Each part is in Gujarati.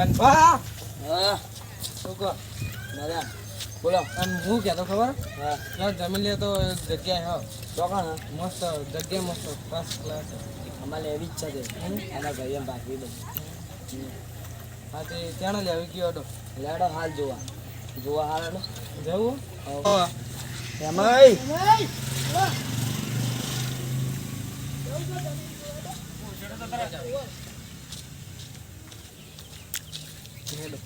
હા. શું કહો? મજા બોલો. અને હું કહેતો ખબર? હા. જમીન લે તો જગ્યાએ હા. ચોકણ મસ્ત જગ્યા મસ્ત. ફર્સ્ટ ક્લાસ અમારે એવી જ છે એના ઘરે એમ બાકી બસ હા તે ત્યાં લેવી ગયો હતો. લેડો હાલ જોવા. જોવા હાલ જવું? એમાં જમીન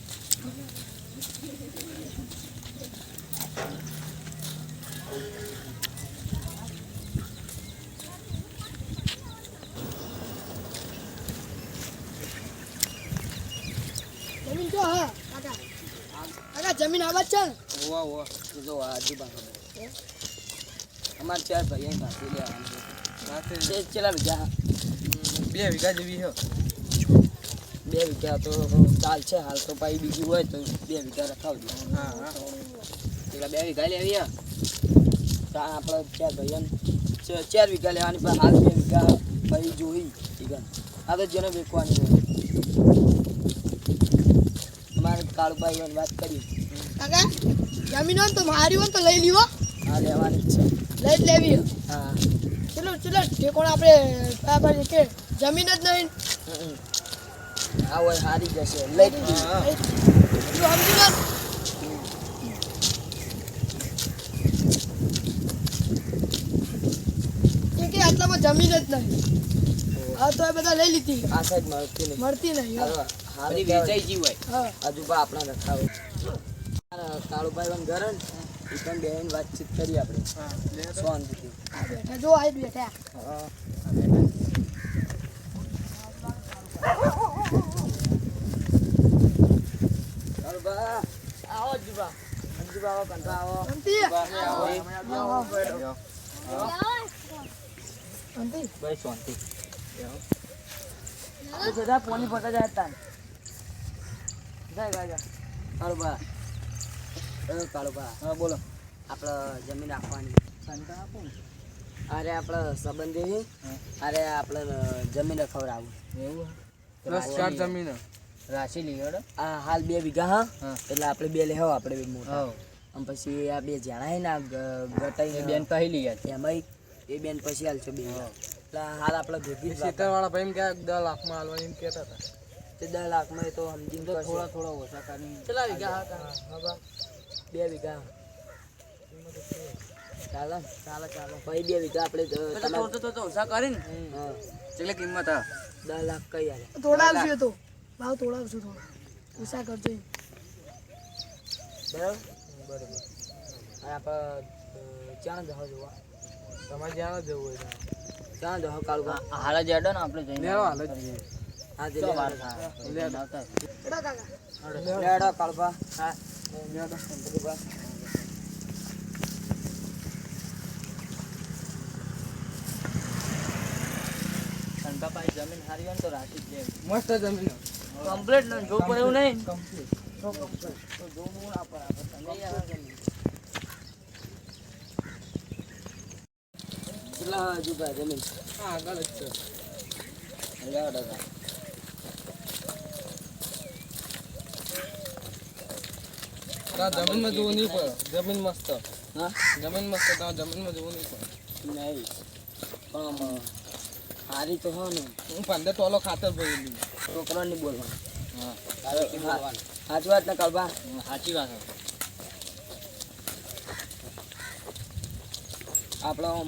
જો હા કાકા કાકા જમીન આવાજ છે ને હોવા હોવા જો આજુ બાજુ અમારે ચાર ભાઈ બાકી લેવાનું રાતે છે ચેલા વીઘા બે વીઘા જેવી છે બે વીઘા તો ચાલ છે હાલ તો પાછી બીજું હોય તો બે વીઘા રખાવજો. હા હા. પેલા બે વીઘા લેવી હે. તો આપણે ચાર ચ- ચાર વીઘા લેવાની પણ હાલ બે વીઘા પછી જોઈ વીઘા આ તો જેને વેચવાની હોય. અમારે કાળુભાઈ વાત કરી. કાકા જમીન હોય તો મારી હોય ને તો લઈ લીવો હા લેવાની જ છે. લઈ જ લેવી. હે. હા ચલો ચલો ઠેકોણ આપણે બરાબર છે કે જમીન જ નહીં. હમ. આ હોય હારી જશે. લઈ આટલામાં જમીન જ નહીં. હા તો બધા લઈ લીધી. આ સાઈડ મળતી નહીં. મળતી નહીં હારી વેચાઈ જી હોય. હા. હજુ બા આપણા રખાવે આ કાળુભાઈ વાળા ઘર ને પણ વાતચીત કરી આપણે. શાંતિથી. બેઠા. જો આ બેઠા. હા. આવો. જીબા હા બોલો આપણે જમીન રાખવાની શંકા આપો અરે આપણે સંબંધી અરે આપણે જમીન ખવડાવું એવું ચાર જમીન. રાશી લીધો આ હાલ બે વીઘા હા? હા. એટલે આપણે બે લેહો આપણે બે મોટા. અને પછી આ બે જણા હે ને. ગટાઈ બેન પહેલી લઈ એમાં એ બેન પછી હાલ છો બે એટલે હાલ આપણે ભેગી સિત્તેર વાળા ભાઈ એમ કે દસ લાખમાં હાલવાની એમ કહેતા હતા. તે દસ લાખમાં એ તો સમજીને થોડા થોડા ઓછા કરી કેટલા વીઘા? હા બે. વીઘા. ચાલો. ચાલો ચાલો. ભાઈ બે વીઘા આપણે તો તો ઓછા કરીને? કેટલી કિંમત હા? દસ લાખ કઈ હાલે? થોડા આવશે તો. ભાવ તોડાવશું થોડા. ઓછા કરજો એમ. બરાબર? બરાબર. અને આપણે ક્યાં જવા જોવા. તમારે જ્યાં જવું હોય ત્યાં. જવા કાળું હાલ જ અડો ને આપણે જઈને હાલ જ. હા એડા કાકા. કાળુભા હા. લેડો કાળુભા જમીન હારી હોય ને તો રાખી જ મસ્ત જમીન કમ્પ્લીટ ને જો પર એવું નહીં. કમ્પ્લીટ તો ના પડે આપણે તમે યાર જમીન. કેટલા ભાઈ જમીન હા આગળ જ છે તા. તાર જમીનમાં જોવું નહીં પડે. જમીન મસ્ત. હા? જમીન મસ્ત તાર જમીનમાં જોવું નહીં પડે. નહીં. પણ હારી તો હો ને. હું પંદર ટોલો ખાતર ભરેલી છોકરા નહીં બોલવાનું. સાચી વાત ને કલબા સાચી વાત. આપણો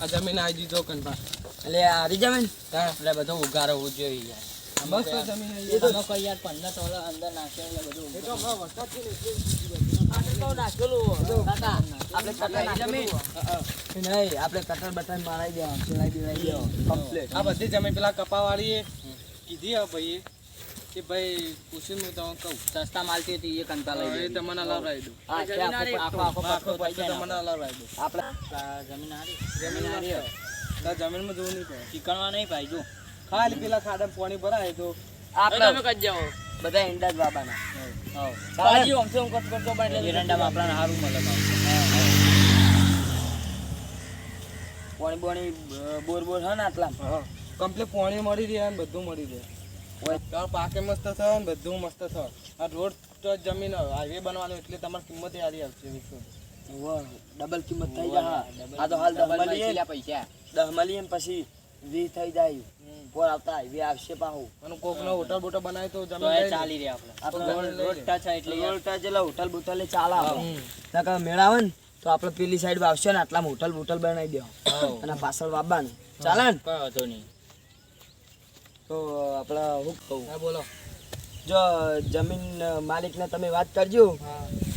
આ જમીન આવી દીધો કંપા એટલે આરી જમીન? હા એટલે બધો ઉગારો હોવું જોઈએ યાર. મસ્ત જમીન એ તો કોઈ યાર પંદર ટોલો અંદર નાખ્યો એટલે બધું એ તો વરસાદ છે ને કટર જમીન. નહીં આપણે કટર બટર મારાઈ દેવાનું આ બધી જમીન પેલા કપાવાળી એ કીધી આ ભાઈએ કે ભાઈ પૂછીને હું તમને કહું. સસ્તા માલતી હતી એ કંતા લઈ એ તમને હલાવડાવી દઉં. હા આખો આખો આખો હા, પટ્ટો તમને હલાવડાવી દઉં. આપણે જમીન હારી. જમીન હારી. ના જમીનમાં જોવું નહીં પડે. ચીકણવા નહીં ભાઈ જો. ખાલી પેલા ખાડામાં પાણી ભરાય તો આપણે તમે કઈ જાઓ. બધા ઈંડા જ બાબાના બાજી ઓમસે ઓમ કટ કરતો પણ એટલે ઈંડા આપણાને સારું મળે પાણી બોણી બોર બોર હે ને આટલા. હા. કમ્પ્લીટ પાણી મળી રહે અને બધું મળી રહે. તમારે પાકે મસ્ત થયો ને બધું મસ્ત થયો. આ રોડ તો જમીન હાઈવે બનવાનો એટલે તમારી કિંમત યારી આવશે ડબલ કિંમત થઈ જાય. આ તો હાલ દહ મળીએ પૈસા. દહ મળીએ ને પછી વી થઈ જાય. કોણ આવતા હાઈવે આવશે પાહુ. અને કોક નો હોટલ બોટલ બનાવી તો જમીન. ચાલી રહે આપણે. રોડ- ટચ એટલે. રોડ જેટલા હોટલ બોટલ ચાલે આપણે. હમ. નકર મેળા આવે ને તો આપણે પેલી સાઈડ આવશે ને આટલામાં હોટલ બોટલ બનાવી દેવા અને પાછળ વાવવાનું. ચાલે ને? કઈ વાંધો નહીં. તો આપણે હું કહું? હા બોલો. જો જમીન માલિકને તમે વાત કરજો.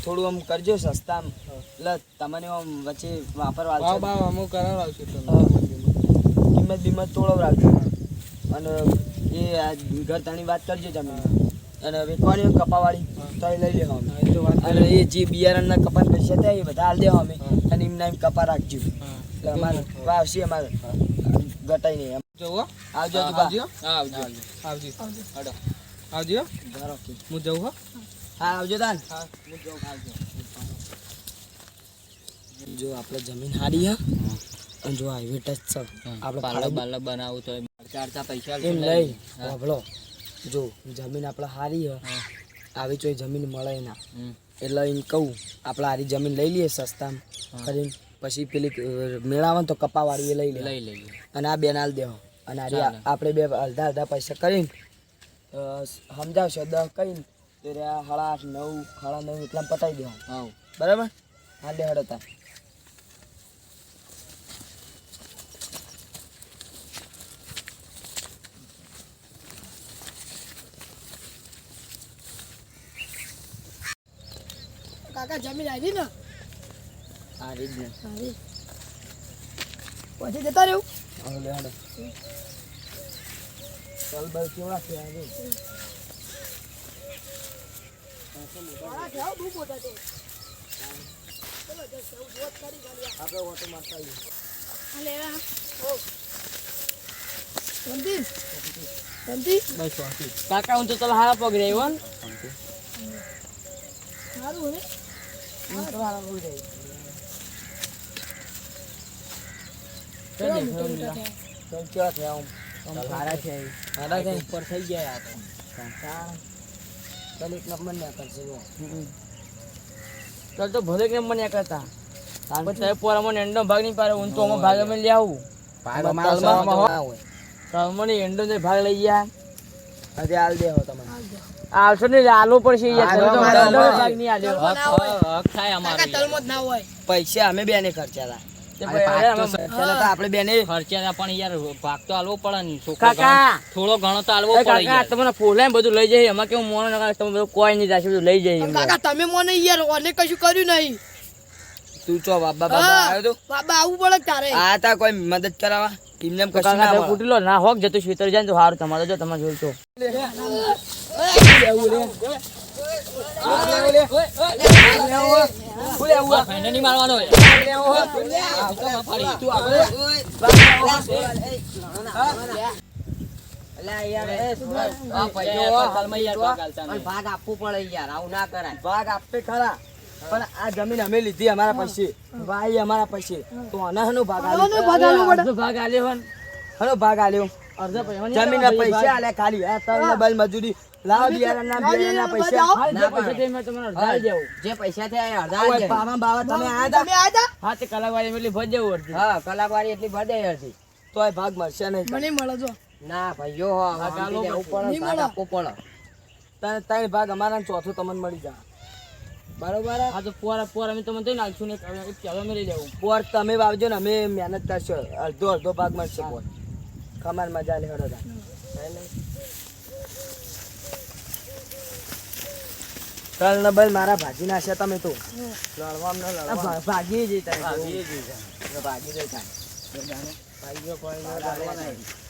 થોડું આમ કરજો સસ્તા એટલે તમને આમ વચ્ચે વાપરવા આવશે. ભાવ અમુક કરાવડાવશું તમને. કિંમત બિંમત થોડો રાખજો. અને એ ઘર તાણી વાત કરજો જમીન. અને વેચવાની કપાવાળી તો એ લઈ લેવા અને એ જે બિયારણના કપાન પૈસા થાય એ બધા હાલ દેવા અમે. અને એમના એમ કપા રાખજો. એટલે અમારે વાવશી અમારે. ઘટાઈ નહીં. જવું આવજો હા, તું બા. આવજો. આવજો. આવજો. આવજો. આવજો. હું જવું હો. હા આવજો તાન. હા. હું જવું આવજો. જો આપણે જમીન હારી હે. અને જો હાઈવે ટચ છે. આપણે પાલક બાલક બનાવું તો ચારતા પૈસા એમ લઈ. લઈ. જો જમીન આપણે હારી હે. આવી કોઈ જમીન મળે ના એટલે એમ કહું આપણે હારી જમીન લઈ લઈએ સસ્તામાં. કરીને પછી પેલી અ, ને તો કપાવાળી લઈ લે. લઈ લઈએ. અને આ બેનાલ દેવો અને હારી આ- આપણે બે અડધા અડધા પૈસા કરીને સમજાવશો દસ કહીને તો રે આ આઠ નવ હળા નવ એટલા પતાવી દેવા બરાબર? હા લે હડો કાકા જમીન આવી ને? હારી જ ને. પછી જતા રહેવું હવે ચાલ બસ કેવડા છે. કાકા હું તો તને હારા પગ રહ્યો સારું ને. હારા પગ રહ્યો. થયા. આમ સારા છે. ઉપર થઈ ગયા ચાલ એક નંબર ને કરશે જો. તો ભલે કેમ મને કરતા. પણ તે પોર અમને એન્ડો ભાગ નહીં પાડે હું તો અમે ભાગ અમે લઈ આવું. ભાગ અમારા અમારા હોય. તો અમને એન્ડો ને ભાગ લઈ ગયા. આજે હાલ દેવો તમે આલસો ને આલો પડશે. ભાગ નહીં આલ્યો પૈસા અમે બેને ખર્ચ્યા હતા. તે અરે પછી ભાગ તો અમે ખર્ચ્યા હતા આપણે બેને ખર્ચા પણ યાર ભાગ તો આલવો પડે ને છોકરો કાકા ઘણો- થોડો ઘણો તો હાલવો પડે તમને ફોલાય બધું લઈ જઈએ એમાં કેવું મોનો નકા તમે બધું કોઈ નહીં જશે બધું લઈ જઈએ કાકા તમે મને યાર ઓને કશું કર્યું નહીં તું ચો બાબા બાબા આવ્યો તો બાબા આવવું પડે તારે આ તા કોઈ મદદ કરાવવા એમને એમ કશું ના. કુટલો ના હોક જતું શીતળ જાય તો સારું તમારે જો તમે જોઈ તો ફાઇનલ નહીં ભાગ આપવું પડે યાર આવું ના કરાય ભાગ આપે ખરા પણ આ જમીન અમે લીધી અમારા પૈસે ભાઈ અમારા પૈસે તો આના ભાગ આલ્યો ભાગ આલવો ભાગ આલ્યો હનો ભાગ આલ્યો જમીન ના પૈસા આલે ખાલી. આ તમને બલ મજૂરી. લાવ બિયારણ ના બિયારણ ના પૈસા. પૈસા એમાં તમારે અડધા દેવું. જે પૈસા થયા અડધા ઓય બાવા બાવા તમે આયા તા. તમે આયા હા તે કલાકવાળી એટલી ભજ દેવું અડધી. હા કલાકવાળી એટલી ભર દે અડધી તોય ભાગ મળશે નહીં. મને મળે જો. ના ભાઈઓ ભાગ ચાલો ઉપર મળે. પડે. ત્રણ ભાગ અમારા ચોથો તમને મળી જાય. બરોબર? આ તો પોર પોર અમે તમને દઈ નાખશું ને એક- ચાલો લઈ લેવું. પોર તમે વાવજો ને અમે મહેનત કરશો. અડધો અડધો ભાગ મળશે પોર. કમાન મજા લે હડો. તલ ને? બલ મારા ભાજી નાખ્યા તમે તો. લડવામ ન લડવા. ભાગી જઈ ભાગી જઈ ભાગી જઈ ભાગી જઈ